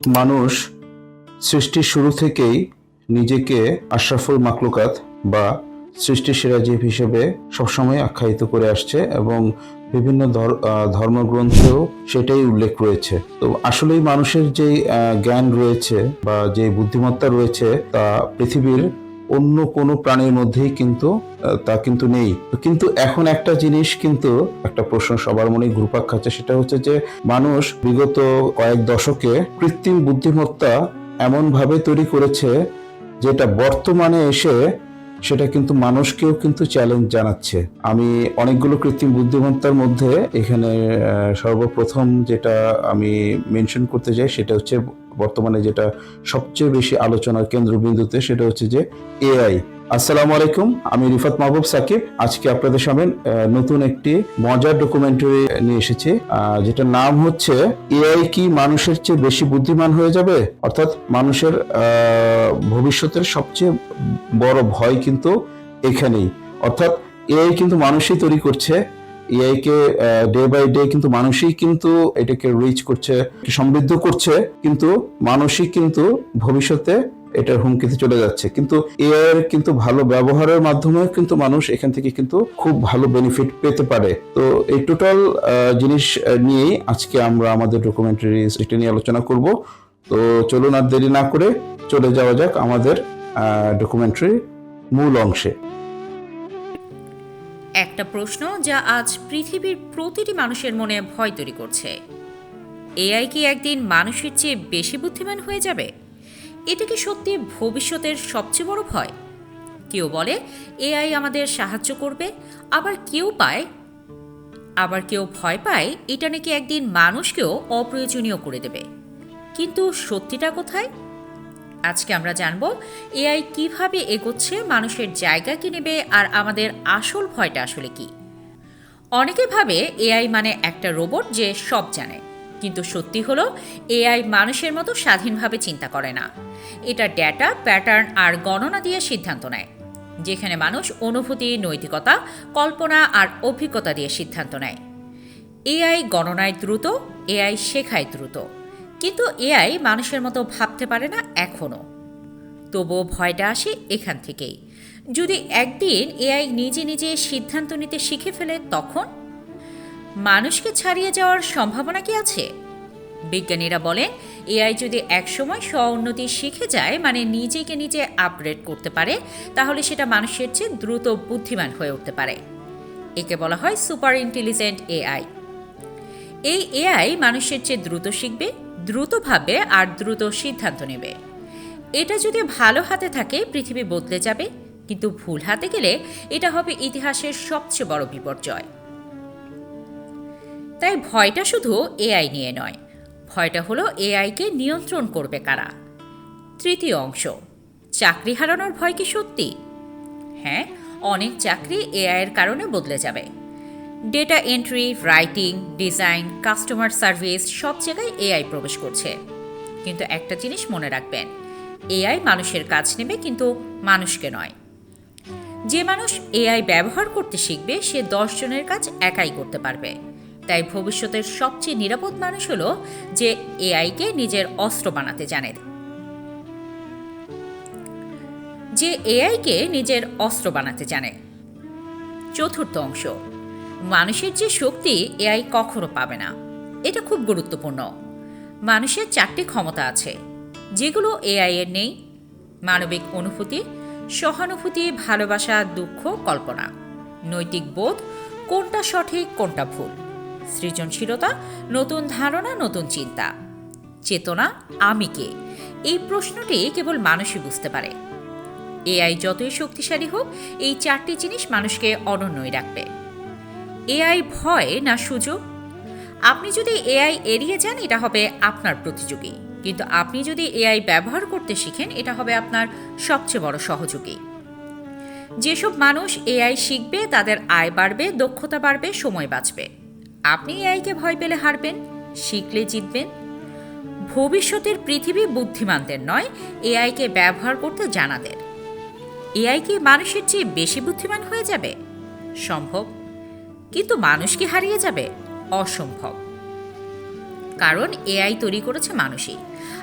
মানুষ সৃষ্টির শুরু থেকেই নিজেকে আশরাফুল মাকলুকাত বা সৃষ্টির সেরা জীব হিসেবে সবসময় আখ্যায়িত করে আসছে এবং বিভিন্ন ধর- ধর্মগ্রন্থেও সেটাই উল্লেখ রয়েছে। তো আসলেই মানুষের যে জ্ঞান রয়েছে বা যে বুদ্ধিমত্তা রয়েছে তা পৃথিবীর অন্য কোনো প্রাণীর মধ্যেই কিন্তু তা কিন্তু নেই। কিন্তু এখন একটা জিনিস কিন্তু একটা প্রশ্ন সবার মনে ঘুরপাক খাচ্ছে, সেটা হচ্ছে যে মানুষ বিগত কয়েক দশকে কৃত্রিম বুদ্ধিমত্তা এমনভাবে তৈরি করেছে, যেটা বর্তমানে এসে সেটা কিন্তু মানুষকেও কিন্তু চ্যালেঞ্জ জানাচ্ছে। আমি অনেকগুলো কৃত্রিম বুদ্ধিমত্তার মধ্যে এখানে সর্বপ্রথম যেটা আমি মেনশন করতে চাই সেটা হচ্ছে বর্তমানে যেটা সবচেয়ে বেশি আলোচনার কেন্দ্রবিন্দুতে সেটা হচ্ছে যে এআই আসসালামু আলাইকুম, আমি রিফাত মাহবুব সাকিব। আজকে আপনাদের সামনে নতুন একটি মজার ডকুমেন্টারি নিয়ে এসেছি যেটার নাম হচ্ছে, এআই কি মানুষের চেয়ে বেশি বুদ্ধিমান হয়ে যাবে? অর্থাৎ মানুষের ভবিষ্যতের সবচেয়ে বড় ভয় কিন্তু এখানেই। অর্থাৎ এআই কিন্তু মানুষই তৈরি করছে, এআই কে ডে বাই ডে কিন্তু মানুষই কিন্তু এটাকে রিচ করছে সমৃদ্ধ করছে, কিন্তু মানুষই কিন্তু ভবিষ্যতে এটার হুমকিতে চলে যাচ্ছে। কিন্তু এআই এর কিন্তু ভালো ব্যবহারের মাধ্যমে কিন্তু মানুষ এখান থেকে কিন্তু খুব ভালো বেনিফিট পেতে পারে। তো এই টোটাল জিনিস নিয়েই আজকে আমরা আমাদের ডকুমেন্টারি এটা নিয়ে আলোচনা করব। তো চলুন আর দেরি না করে চলে যাওয়া যাক আমাদের ডকুমেন্টারি মূল অংশে। একটা প্রশ্ন যা আজ পৃথিবীর প্রতিটি মানুষের মনে ভয় তৈরি করছে। এআই কি একদিন মানুষের চেয়ে বেশি বুদ্ধিমান হয়ে যাবে? এটা কি সত্যি ভবিষ্যতের সবচেয়ে বড় ভয়? কেউ বলে, এআই আমাদের সাহায্য করবে, আবার কেউ পায়, আবার কেউ ভয় পায়, এটা নাকি একদিন মানুষকেও অপ্রয়োজনীয় করে দেবে। কিন্তু সত্যিটা কোথায়? আজকে আমরা জানব, এআই কীভাবে এগোচ্ছে, মানুষের জায়গা কি নেবে, আর আমাদের আসল ভয়টা আসলে কি? অনেকে ভাবে এআই মানে একটা রোবট যে সব জানে। কিন্তু সত্যি হলো, এআই মানুষের মতো স্বাধীনভাবে চিন্তা করে না। এটা ডেটা প্যাটার্ন আর গণনা দিয়ে সিদ্ধান্ত নেয়, যেখানে মানুষ অনুভূতি, নৈতিকতা, কল্পনা আর অভিজ্ঞতা দিয়ে সিদ্ধান্ত নেয়। এআই গণনায় দ্রুত, এআই শেখায় দ্রুত, কিন্তু এআই মানুষের মতো ভাবতে পারে না এখনও তবুও ভয়টা আসে এখান থেকেই। যদি একদিন এআই নিজে নিজে সিদ্ধান্ত নিতে শিখে ফেলে, তখন মানুষকে ছাড়িয়ে যাওয়ার সম্ভাবনা কি আছে? বিজ্ঞানীরা বলেন, এআই যদি একসময় স্ব উন্নতি শিখে যায় মানে নিজেকে নিজে আপগ্রেড করতে পারে, তাহলে সেটা মানুষের চেয়ে দ্রুত বুদ্ধিমান হয়ে উঠতে পারে। একে বলা হয় সুপার ইন্টেলিজেন্ট এআই। এই এআই মানুষের চেয়ে দ্রুত শিখবে, দ্রুত ভাববে আর দ্রুত সিদ্ধান্ত নেবে। এটা যদি ভালো হাতে থাকে, পৃথিবী বদলে যাবে, কিন্তু ভুল হাতে গেলে এটা হবে ইতিহাসের সবচেয়ে বড় বিপর্যয়। তাই ভয়টা শুধু এআই নিয়ে নয়, ভয়টা হলো এআইকে নিয়ন্ত্রণ করবে কারা? তৃতীয় অংশ, চাকরি হারানোর ভয় কি সত্যি? হ্যাঁ অনেক চাকরি এআইয়ের কারণে বদলে যাবে। Data entry, writing, design, customer service সব জায়গায় এআই প্রবেশ করছে। কিন্তু একটা জিনিস মনে রাখবেন, এআই মানুষের কাজ নেবে কিন্তু মানুষকে নয়। যে মানুষ এআই ব্যবহার করতে শিখবে, সে দশ জনের কাজ একাই করতে পারবে। তাই ভবিষ্যতের সবচেয়ে নিরাপদ মানুষ হলো যে এআইকে নিজের অস্ত্র বানাতে জানে। যে এআইকে নিজের অস্ত্র বানাতে জানে। চতুর্থ অংশ, মানুষের যে শক্তি এআই কখনো পাবে না। এটা খুব গুরুত্বপূর্ণ। মানুষের চারটি ক্ষমতা আছে, যেগুলো এআই এর নেই। মানবিক অনুভূতি, সহানুভূতি, ভালোবাসা, দুঃখ, কল্পনা। নৈতিক বোধ, কোনটা সঠিক, কোনটা ভুল। সৃজনশীলতা, নতুন ধারণা, নতুন চিন্তা। চেতনা, আমি কে? এই প্রশ্নটি কেবল মানুষই বুঝতে পারে। এআই যতই শক্তিশালী হোক, এই চারটি জিনিস মানুষকে অনন্যই রাখবে। এআই ভয় না সুযোগ? আপনি যদি এআই এড়িয়ে যান, এটা হবে আপনার প্রতিযোগী। কিন্তু আপনি যদি এআই ব্যবহার করতে শিখেন, এটা হবে আপনার সবচেয়ে বড় সহযোগী। যেসব মানুষ এআই শিখবে, তাদের আয় বাড়বে, দক্ষতা বাড়বে, সময় বাঁচবে। আপনি এআইকে ভয় পেলে হারবেন, শিখলে জিতবেন। ভবিষ্যতের পৃথিবী বুদ্ধিমানদের নয়, এআইকে ব্যবহার করতে জানাদের। এআই কি মানুষের চেয়ে বেশি বুদ্ধিমান হয়ে যাবে? সম্ভব। কিন্তু মানুষ কি হারিয়ে যাবে? অসম্ভব। কারণ এআই তৈরি করেছে মানুষই,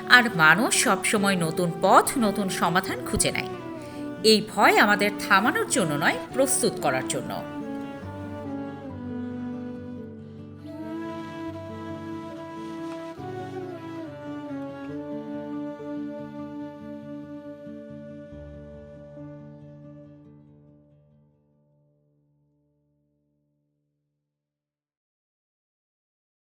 আর মানুষ সবসময় নতুন পথ, নতুন সমাধান খুঁজে নেয়। এই ভয় আমাদের থামানোর জন্য নয়, প্রস্তুত করার জন্য।